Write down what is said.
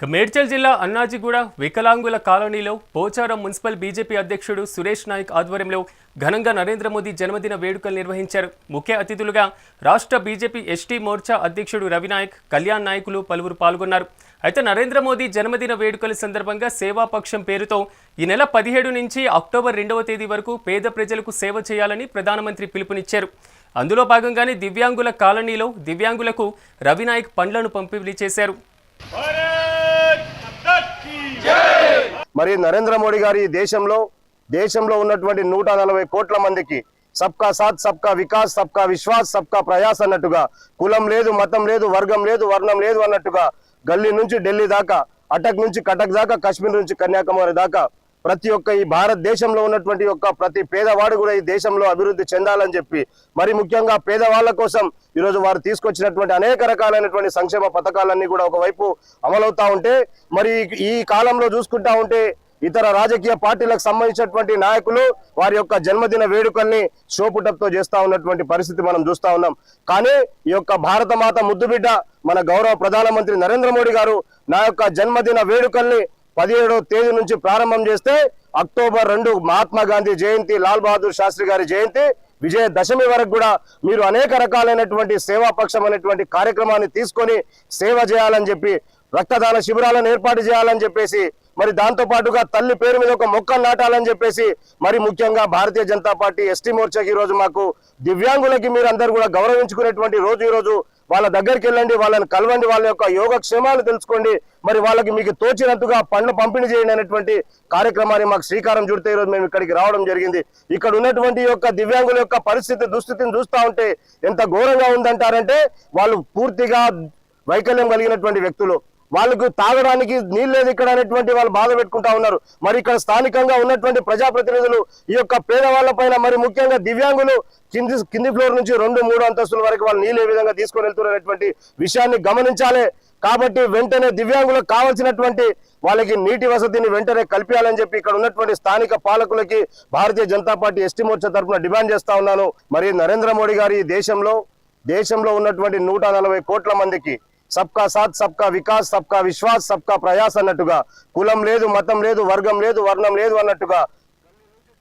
ఇక మేడ్చల్ జిల్లా అన్నాజిగూడ వికలాంగుల కాలనీలో పోచారం మున్సిపల్ బీజేపీ అధ్యక్షుడు సురేష్ నాయక్ ఆధ్వర్యంలో ఘనంగా నరేంద్ర మోదీ జన్మదిన వేడుకలు నిర్వహించారు. ముఖ్య అతిథులుగా రాష్ట్ర బీజేపీ ఎస్టీ మోర్చా అధ్యక్షుడు రవినాయక్ కళ్యాణ్ నాయకులు పలువురు పాల్గొన్నారు. అయితే నరేంద్ర మోదీ జన్మదిన వేడుకల సందర్భంగా సేవాపక్షం పేరుతో ఈ నెల పదిహేడు నుంచి అక్టోబర్ రెండవ తేదీ వరకు పేద ప్రజలకు సేవ చేయాలని ప్రధానమంత్రి పిలుపునిచ్చారు. అందులో భాగంగానే దివ్యాంగుల కాలనీలో దివ్యాంగులకు రవినాయక్ పండ్లను పంపిణీ చేశారు. మరి నరేంద్ర మోడీ గారి దేశంలో దేశంలో ఉన్నటువంటి నూట నలభై కోట్ల మందికి సబ్కా సాత్ సబ్కా వికాస్ సబ్కా విశ్వాస్ సబ్కా ప్రయాస్ అన్నట్టుగా కులం లేదు మతం లేదు వర్గం లేదు వర్ణం లేదు అన్నట్టుగా గల్లీ నుంచి ఢిల్లీ దాకా అటక్ నుంచి కటక్ దాకా కాశ్మీర్ నుంచి కన్యాకుమారి దాకా ప్రతి ఒక్క ఈ భారతదేశంలో ఉన్నటువంటి యొక్క ప్రతి పేదవాడు కూడా ఈ దేశంలో అభివృద్ధి చెందాలని చెప్పి మరి ముఖ్యంగా పేదవాళ్ళ కోసం ఈరోజు వారు తీసుకొచ్చినటువంటి అనేక రకాలైనటువంటి సంక్షేమ పథకాలన్నీ కూడా ఒకవైపు అమలవుతా ఉంటే మరి ఈ కాలంలో చూసుకుంటా ఉంటే ఇతర రాజకీయ పార్టీలకు సంబంధించినటువంటి నాయకులు వారి యొక్క జన్మదిన వేడుకల్ని షోపుటప్తో చేస్తా ఉన్నటువంటి పరిస్థితి మనం చూస్తా ఉన్నాం. కానీ ఈ యొక్క భారత మాత ముద్దుబిడ్డ మన గౌరవ ప్రధానమంత్రి నరేంద్ర మోడీ గారు నా యొక్క జన్మదిన వేడుకల్ని పదిహేడో తేదీ నుంచి ప్రారంభం చేస్తే అక్టోబర్ రెండు మహాత్మా గాంధీ జయంతి లాల్ బహదూర్ శాస్త్రి గారి జయంతి విజయ దశమి వరకు కూడా మీరు అనేక రకాలైనటువంటి సేవాపక్షం అనేటువంటి కార్యక్రమాన్ని తీసుకొని సేవ చేయాలని చెప్పి రక్తదాన శిబిరాలను ఏర్పాటు చేయాలని చెప్పేసి మరి దాంతో పాటుగా తల్లి పేరు మీద ఒక మొక్కలు నాటాలని చెప్పేసి మరి ముఖ్యంగా భారతీయ జనతా పార్టీ ఎస్టీ మోర్చాకి ఈ రోజు మాకు దివ్యాంగులకి మీరు అందరు కూడా గౌరవించుకునేటువంటి రోజు ఈరోజు వాళ్ళ దగ్గరికి వెళ్ళండి వాళ్ళని కలవండి వాళ్ళ యొక్క యోగక్షేమాలు తెలుసుకోండి. మరి వాళ్ళకి మీకు తోచినట్టుగా పండ్లు పంపిణీ చేయండి అనేటువంటి కార్యక్రమాన్ని మాకు శ్రీకారం చుడితే ఈరోజు మేము ఇక్కడికి రావడం జరిగింది. ఇక్కడ ఉన్నటువంటి యొక్క దివ్యాంగుల యొక్క పరిస్థితి దుస్థితిని చూస్తూ ఉంటే ఎంత ఘోరంగా ఉందంటారంటే వాళ్ళు పూర్తిగా వైకల్యం కలిగినటువంటి వ్యక్తులు. వాళ్ళకు తాగడానికి నీళ్ళు లేదు ఇక్కడ అనేటువంటి వాళ్ళు బాధ పెట్టుకుంటా ఉన్నారు. మరి ఇక్కడ స్థానికంగా ఉన్నటువంటి ప్రజాప్రతినిధులు ఈ యొక్క పేదవాళ్ళ పైన మరి ముఖ్యంగా దివ్యాంగులు కింది కింది ఫ్లోర్ నుంచి రెండు మూడు అంతస్తుల వరకు వాళ్ళు నీళ్ళు ఏ విధంగా తీసుకొని వెళ్తున్నటువంటి విషయాన్ని గమనించాలి. కాబట్టి వెంటనే దివ్యాంగులకు కావాల్సినటువంటి వాళ్ళకి నీటి వసతిని వెంటనే కల్పించాలని చెప్పి ఇక్కడ ఉన్నటువంటి స్థానిక పాలకులకి భారతీయ జనతా పార్టీ ఎస్టీ మోర్చా తరఫున డిమాండ్ చేస్తా ఉన్నాను. మరి నరేంద్ర మోడీ గారు ఈ దేశంలో దేశంలో ఉన్నటువంటి నూట నలభై కోట్ల మందికి సబ్కా సాత్ సబ్కా వికాస్ సబ్కా విశ్వాస్ సబ్కా ప్రయాస్ అన్నట్టుగా. కులం లేదు మతం లేదు వర్గం లేదు వర్ణం లేదు అన్నట్టుగా.